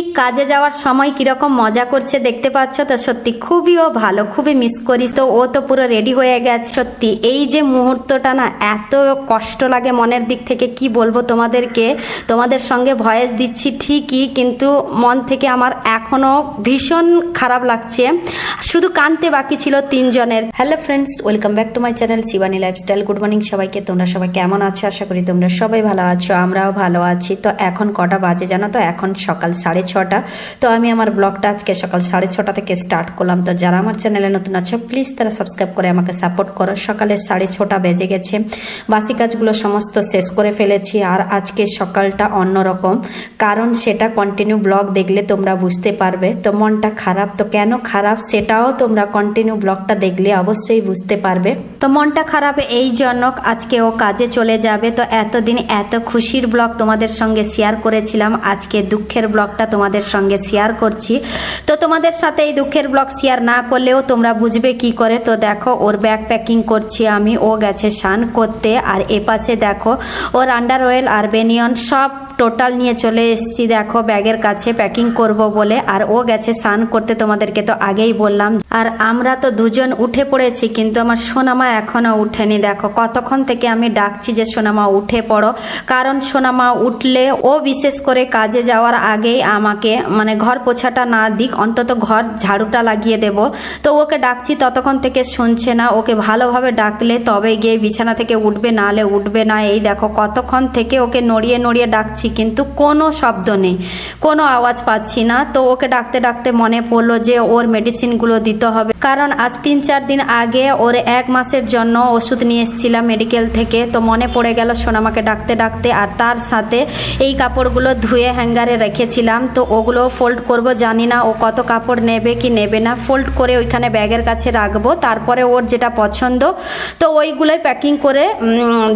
ঠিক কাজে যাওয়ার সময় কীরকম মজা করছে দেখতে পাচ্ছ তো? সত্যি খুবই ও ভালো, খুবই মিস করিস তো। ও তো পুরো রেডি হয়ে গেছে। সত্যি এই যে মুহূর্তটা না, এত কষ্ট লাগে মনের দিক থেকে, কি বলব তোমাদেরকে? তোমাদের সঙ্গে ভয়েস দিচ্ছি ঠিকই, কিন্তু মন থেকে আমার এখনও ভীষণ খারাপ লাগছে। শুধু কানতে বাকি ছিল তিনজনের। Hello friends welcome back to my channel Shivani lifestyle good morning সবাইকে, তোমরা সবাই কেমন আছো? আশা করি তোমরা সবাই ভালো আছো, আমরাও ভালো আছি। তো এখন কটা বাজে জানো তো? এখন সকাল সাড়ে ছটা। তো আমি আমার ব্লগটা আজকে সকাল সাড়ে ছটা থেকে স্টার্ট করলাম। তো যারা আমার চ্যানেলে নতুন আছো প্লিজ তারা সাবস্ক্রাইব করে আমাকে সাপোর্ট করো। সকালে সাড়ে ছটা বেজে গেছে। বাসি কাজগুলো সমস্ত শেষ করে ফেলেছি। আর আজকে সকালটা অন্যরকম। কারণ সেটা কন্টিনিউ ব্লগ দেখলে তোমরা বুঝতে পারবে। তো মনটা খারাপ। তো কেন খারাপ সেটাও তোমরা কন্টিনিউ ব্লগটা দেখলে অবশ্যই বুঝতে পারবে। তো মনটা খারাপ এই জন্য আজকে ও কাজে চলে যাবে। তো এতদিন এত খুশির ব্লগ তোমাদের সঙ্গে শেয়ার করেছিলাম। আজকে দুঃখের ব্লগটা তোমাদের সঙ্গে শেয়ার করছি। তো তোমাদের সাথে এই দুঃখের ব্লগ শেয়ার না করলেও তোমরা বুঝবে কি করে। তো দেখো, ওর ব্যাগ প্যাকিং করছি আমি। ও গেছে স্নান করতে। আর এপাশে দেখো, ওর আন্ডার অয়েল আর বেনিয়ন সব টোটাল নিয়ে চলে এসেছি। দেখো, ব্যাগের কাছে প্যাকিং করব বলে। আর ও গেছে স্নান করতে তোমাদেরকে তো আগেই বললাম। আর আমরা তো দুজন উঠে পড়েছি, কিন্তু আমার সোনামা এখনও উঠেনি। দেখো, কতক্ষণ থেকে আমি ডাকছি যে, সোনামা, উঠে পড়ো। কারণ সোনামা উঠলে ও বিশেষ করে কাজে যাওয়ার আগেই আমাকে মানে ঘর পোছাটা না দিক, অন্তত ঘর ঝাড়ুটা লাগিয়ে দেব। তো ওকে ডাকছি, ততক্ষণ থেকে শুনছে না। ওকে ভালোভাবে ডাকলে তবে গিয়ে বিছানা থেকে উঠবে নালে উঠবে না। এই দেখো, কতক্ষণ থেকে ওকে নড়িয়ে নড়িয়ে ডাকছি। কিন্তু কোনো শব্দ নেই। কোনো আওয়াজ পাচ্ছি না। তো ওকে ডাকতে ডাকতে মনে পড়ল যে ওর মেডিসিনগুলো দিতে হবে। কারণ আজ তিন চার দিন আগে ওর এক মাসের জন্য ওষুধ নিয়ে এসেছিলাম মেডিকেল থেকে। তো মনে পড়ে গেল সোনামাকে ডাকতে ডাকতে আর তার সাথে এই কাপড়গুলো ধুয়ে হ্যাঙ্গারে রেখেছিলাম। তো ওগুলো ফোল্ড করব, জানি না ও কত কাপড় নেবে কি নেবে না। ফোল্ড করে ওইখানে ব্যাগের কাছে রাখব। তারপরে ওর যেটা পছন্দ, তো ওইগুলোই প্যাকিং করে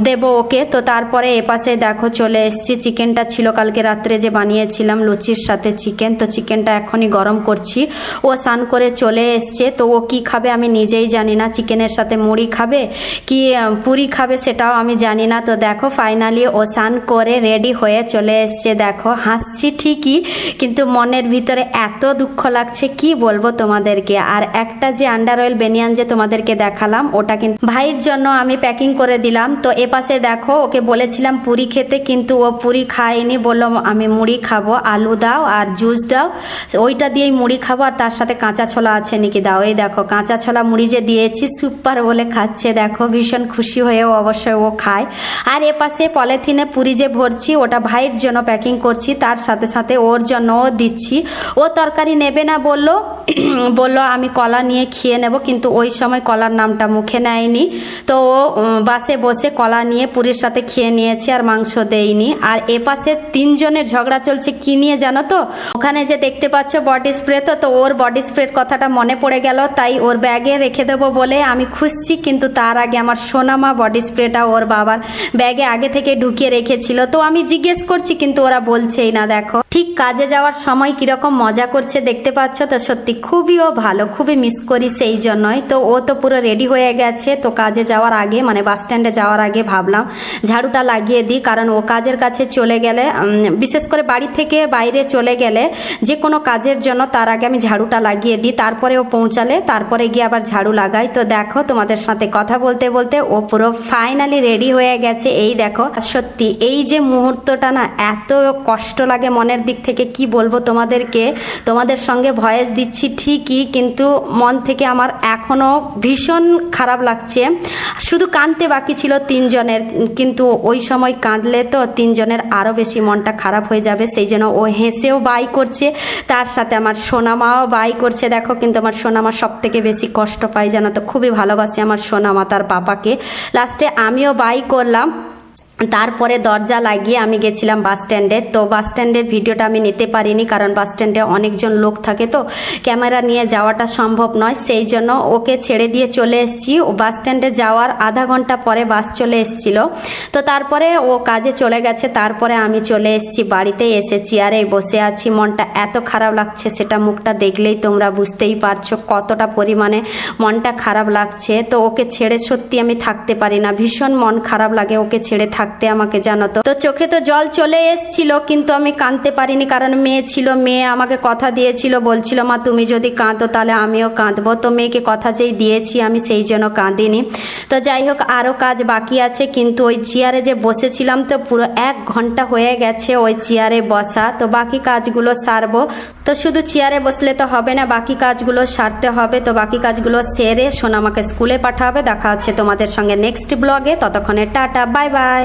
দেবো ওকে। তো তারপরে এপাশে দেখো চলে এসেছি চিকেনটা ছিল, কালকে রাত্রে যে বানিয়েছিলাম লুচির সাথে চিকেন তো চিকেনটা এখনই গরম করছি। ও স্নান করে চলে এসছে, তো ও কি খাবে আমি নিজেই জানি না। চিকেনের সাথে মুড়ি খাবে কি পুরি খাবে সেটাও আমি জানি না। তো দেখো ফাইনালি ও স্নান করে রেডি হয়ে চলে এসছে। দেখো, হাসছি ঠিকই, কিন্তু মনের ভিতরে এত দুঃখ লাগছে, কি বলব তোমাদেরকে? আর একটা যে আন্ডার অয়েল বেনিয়ান যে তোমাদেরকে দেখালাম, ওটা কিন্তু ভাইয়ের জন্য আমি প্যাকিং করে দিলাম। তো এপাশে দেখো, ওকে বলেছিলাম পুরি খেতে, কিন্তু ও পুরি খায়নি বলল, আমি মুড়ি খাব, আলু দাও আর জুস দাও। ওইটা দিয়েই মুড়ি খাব আর তার সাথে কাঁচা ছোলা আছে নাকি? দাও, এই দেখো, কাঁচা ছোলা মুড়ি যে দিয়েছি, সুপার বলে খাচ্ছে, দেখো, ভীষণ খুশি হয়েও অবশ্যই ও খায়। আর এপাশে পলিথিনে পুরি যে ভরছি, ওটা ভাইয়ের জন্য প্যাকিং করছি, তার সাথে সাথে ওর জন্যও দিচ্ছি। ও তরকারি নেবে না বলল বলল, আমি কলা নিয়ে খেয়ে নেব। কিন্তু ওই সময় কলার নামটা মুখে নেয়নি। তো ও বাসে বসে কলা নিয়ে পুরীর সাথে খেয়ে নিয়েছে আর মাংস দেয়নি। আর এপাশে তিনজনের ঝগড়া চলছে, কি নিয়ে জানো তো? ওখানে যে দেখতে পাচ্ছ বডি স্প্রে তো তো ওর বডি স্প্রের কথাটা মনে পড়ে গেল, তাই ওর ব্যাগে রেখে দেবো বলে আমি খুঁজছি, কিন্তু তার আগে আমার সোনামা বডি স্প্রেটা ওর বাবার ব্যাগে আগে থেকে ঢুকিয়ে রেখেছিল। তো আমি জিজ্ঞেস করছি, কিন্তু ওরা বলছেই না, দেখো। ঠিক কাজে যাওয়ার সময় কীরকম মজা করছে দেখতে পাচ্ছ তো? সত্যি খুবই ও ভালো, খুবই মিস করি সেই জন্যই। তো ও তো পুরো রেডি হয়ে গেছে, তো কাজে যাওয়ার আগে মানে বাস স্ট্যান্ডে যাওয়ার আগে ভাবলাম ঝাড়ুটা লাগিয়ে দিই, কারণ ও কাজের কাছে চলে গেলে বিশেষ করে বাড়ি থেকে বাইরে চলে গেলে যে কোনো কাজের জন্য তার আগে আমি ঝাড়ুটা লাগিয়ে দিই তারপরে ও পৌঁছালে, তারপরে গিয়ে আবার ঝাড়ু লাগাই। তো দেখো তোমাদের সাথে কথা বলতে বলতে ও পুরো ফাইনালি রেডি হয়ে গেছে। এই দেখো সত্যি এই যে মুহূর্তটা না, এত কষ্ট লাগে মনের দিক থেকে, কি বলব তোমাদেরকে? তোমাদের সঙ্গে ভয়েস দিচ্ছি ঠিকই, কিন্তু মন থেকে আমার এখনও ভীষণ খারাপ লাগছে। শুধু কাঁদতে বাকি ছিল তিনজনের, কিন্তু ওই সময় কাঁদলে তো তিনজনের আরও বেশি মনটা খারাপ হয়ে যাবে। সেই জন্য ও হেসেও বাই করছে। তার সাথে আমার সোনামাও বাই করছে। দেখো কিন্তু আমার সোনামা সব থেকে বেশি কষ্ট পায় জানো তো? খুবই ভালোবাসি আমার সোনামা তার বাবাকে। লাস্টে আমিও বাই করলাম। তারপরে দরজা লাগিয়ে আমি গেছিলাম বাস স্ট্যান্ডে। তো বাস স্ট্যান্ডের ভিডিওটা আমি নিতে পারিনি কারণ বাস স্ট্যান্ডে অনেকজন লোক থাকে। তো ক্যামেরা নিয়ে যাওয়াটা সম্ভব নয়, সেই জন্য ওকে ছেড়ে দিয়ে চলে এসেছি। ও বাস স্ট্যান্ডে যাওয়ার আধা ঘণ্টা পরে বাস চলে এসেছিল। তো তারপরে ও কাজে চলে গেছে। তারপরে আমি চলে এসেছি বাড়িতে এসে চেয়ারে বসে আছি, মনটা এত খারাপ লাগছে, সেটা মুখটা দেখলেই তোমরা বুঝতেই পারছ কতটা পরিমাণে মনটা খারাপ লাগছে। তো ওকে ছেড়ে সত্যি আমি থাকতে পারি না। ভীষণ মন খারাপ লাগে ওকে ছেড়ে থাকতে। থাকতে আমাকে জানো তো। তো চোখে তো জল চলে এসছিল, কিন্তু আমি কাঁদতে পারিনি কারণ মেয়ে ছিল, মেয়ে আমাকে কথা দিয়েছিল, বলছিল, মা, তুমি যদি কাঁদো তাহলে আমিও কাঁদবো। তো মেয়েকে কথা যেই দিয়েছি, আমি সেই জন্য কাঁদিনি। তো যাই হোক আরও কাজ বাকি আছে, কিন্তু ওই চেয়ারে যে বসেছিলাম তো পুরো এক ঘণ্টা হয়ে গেছে ওই চেয়ারে বসা। তো বাকি কাজগুলো সারবো। তো শুধু চেয়ারে বসলে তো হবে না, বাকি কাজগুলো সারতে হবে। তো বাকি কাজগুলো সেরে সোনামাকে স্কুলে পাঠাবে। দেখা হচ্ছে তোমাদের সঙ্গে নেক্সট ব্লগে। ততক্ষণে টাটা, বাই বাই।